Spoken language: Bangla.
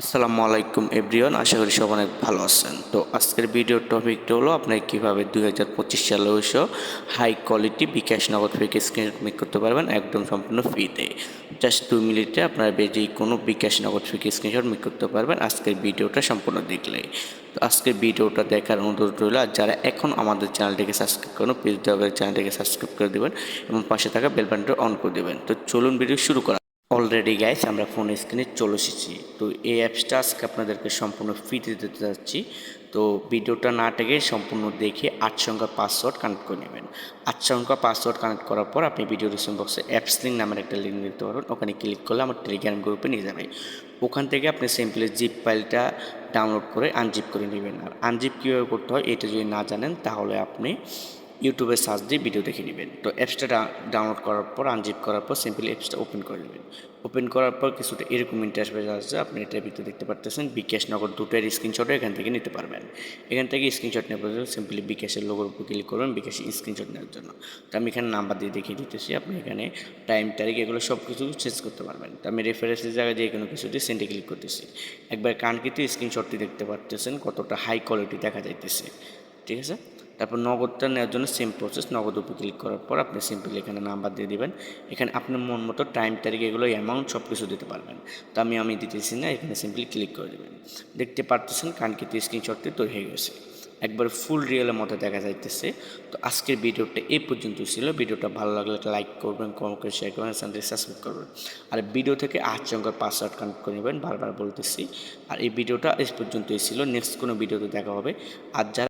আসসালামু আলাইকুম, এভরিওয়ান। আশা করি সব অনেক ভালো আছেন। তো আজকের ভিডিওর টপিকটা হলো আপনি কীভাবে দুই হাজার পঁচিশ সালে এসে হাই কোয়ালিটি বিকাশ নগদ থেকে স্ক্রিনশট মেক করতে পারবেন, একদম সম্পূর্ণ ফ্রিতে জাস্ট দুই মিনিটে আপনারা যে কোনো বিকাশ নগদ থেকে স্ক্রিনশট মেক করতে পারবেন, আজকের ভিডিওটা সম্পূর্ণ দেখলে। তো আজকের ভিডিওটা দেখার অনুরোধ রইল, আর যারা এখন আমাদের চ্যানেলটিকে সাবস্ক্রাইব করুন প্লিজ চ্যানেলটিকে সাবস্ক্রাইব করে দেবেন এবং পাশে থাকা বেল বাটনটা অন করে দেবেন। তো চলুন ভিডিও শুরু করা অলরেডি গাইস আমরা ফোন স্ক্রিনে চলে এসেছি। তো এই অ্যাপসটা আজকে আপনাদেরকে সম্পূর্ণ ফ্রিতে দিতে যাচ্ছি। তো ভিডিওটা না টেকে সম্পূর্ণ দেখে আট সংখ্যা পাসওয়ার্ড কানেক্ট করে নেবেন। আট সংখ্যা পাসওয়ার্ড কানেক্ট করার পর আপনি ভিডিও ডিসক্রিপশন বক্সে অ্যাপস লিঙ্ক নামের একটা লিঙ্ক দিতে পারবেন। ওখানে ক্লিক করলে আমার টেলিগ্রাম গ্রুপে নিয়ে যাবে। ওখান থেকে আপনি সিম্পলি জিপ ফাইলটা ডাউনলোড করে আনজিপ করে নেবেন। আর আনজিপ কীভাবে করতে হয়, এটা যদি না জানেন, তাহলে আপনি ইউটিউবে সার্চ দিয়ে ভিডিও দেখে নেবেন। তো অ্যাপসটা ডাউনলোড করার পর আনজিপ করার পর সিম্পলি অ্যাপসটা ওপেন করে নেবেন। ওপেন করার পর কিছুটা এরকম ইন্টারফেস আসছে আপনি এটার ভিতরে দেখতে পারতেছেন, বিকাশ নগর দুটোর স্ক্রিনশটও এখান থেকে নিতে পারবেন। এখান থেকে স্ক্রিনশট নেওয়ার জন্য সিম্পলি বিকাশের লোগোর উপর ক্লিক করবেন, বিকাশে স্ক্রিনশট নেওয়ার জন্য। তো আমি এখানে নাম্বার দিয়ে দেখিয়ে দিতেছি, আপনি এখানে টাইম তারিখ এগুলো সব কিছু চেঞ্জ করতে পারবেন। তো আমি রেফারেন্সের জায়গায় যে কোনো কিছু দিয়ে সেন্টে ক্লিক করতেছি। একবার কানকিতে স্ক্রিনশটটি দেখতে পারতেছেন, কতটা হাই কোয়ালিটি দেখা যাইতেছে। ঠিক আছে? তারপর নগদটা নেওয়ার জন্য সেম প্রসেস নগদ উপর ক্লিক করার পর আপনি সিম্পলি এখানে নাম্বার দিয়ে দিবেন। এখানে আপনার মন মতো টাইম তারিখ এগুলো অ্যামাউন্ট সব কিছু দিতে পারবেন। তো আমি আমি দিতেছি না, এখানে সিম্পলি ক্লিক করে দেবেন। দেখতে পারতেছেন কানকিতে স্ক্রিনশটটি তৈরি হয়ে গেছে। একবার ফুল রিয়েলের মতো দেখা যাইতেছে। তো আজকের ভিডিওটা এই পর্যন্ত ছিল। ভিডিওটা ভালো লাগলে লাইক করবেন কমেন্ট করে শেয়ার করবেন, চ্যানেলটি সাবস্ক্রাইব করবেন। আর ভিডিও থেকে আট সংখ্যার পাসওয়ার্ড কানেক্ট করে নেবেন, বারবার বলতেছি। আর এই ভিডিওটা এই পর্যন্তই ছিল। নেক্সট কোনো ভিডিওতে দেখা হবে। আর যারা